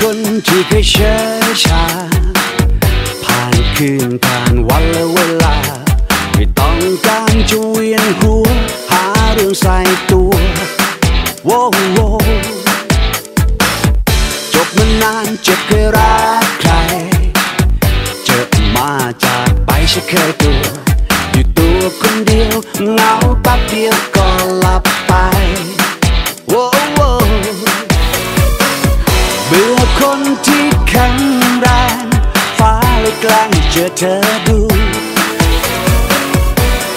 คนที่เคยเชยชา ผ่านคืนผ่านวันและเวลา ไม่ต้องการจะเวียนหัว หาเรื่องใส่ตัวโว้โวจบมานานเจ็บเคยรักใคร เจอมาจากไปฉันเคยตัว อยู่ตัวคนเดียวเหงา แกล้งเจอเธอดู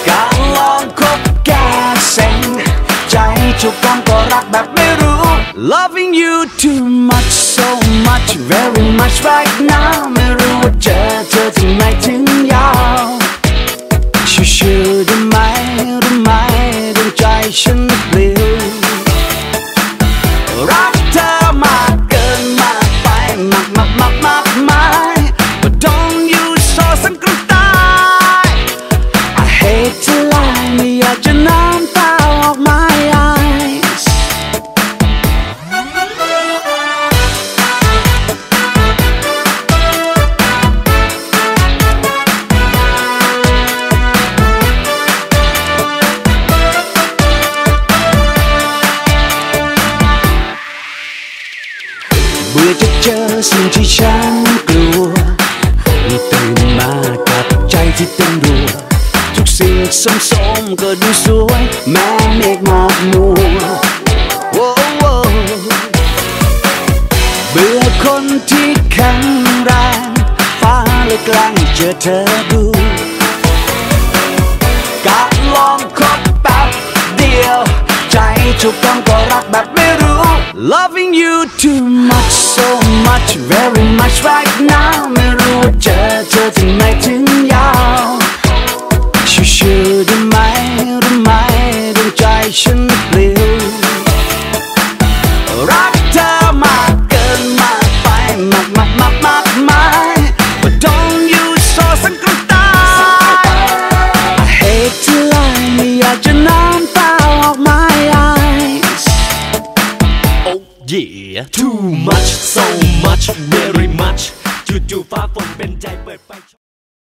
การลองคบแกเซ็งใจจุกต้งก็รักแบบไม่รู้ Loving you too much so much very much right now ไม่รู้ว่าเจอเธอที่ไหนถึงยาวชื่อๆได้ไหมรู้ไหมดวงใจฉันปลิวรัก เจอสิ่งที่ฉันกลัวตื่นมากับใจที่เต้นรัวทุกสิ่งสมๆก็ดูสวย แม้เมฆหมอกมัวโว้โว้เบื่อคนที่แข็งแรงฟ้าเลยกล้งเจอเธอดูการลองคบแป๊บเดียว ใจถูกต้อง Loving you too much so much very much right now ไม่รู้ว่าเจอเธอที่ ี่ Yeah. Too much. So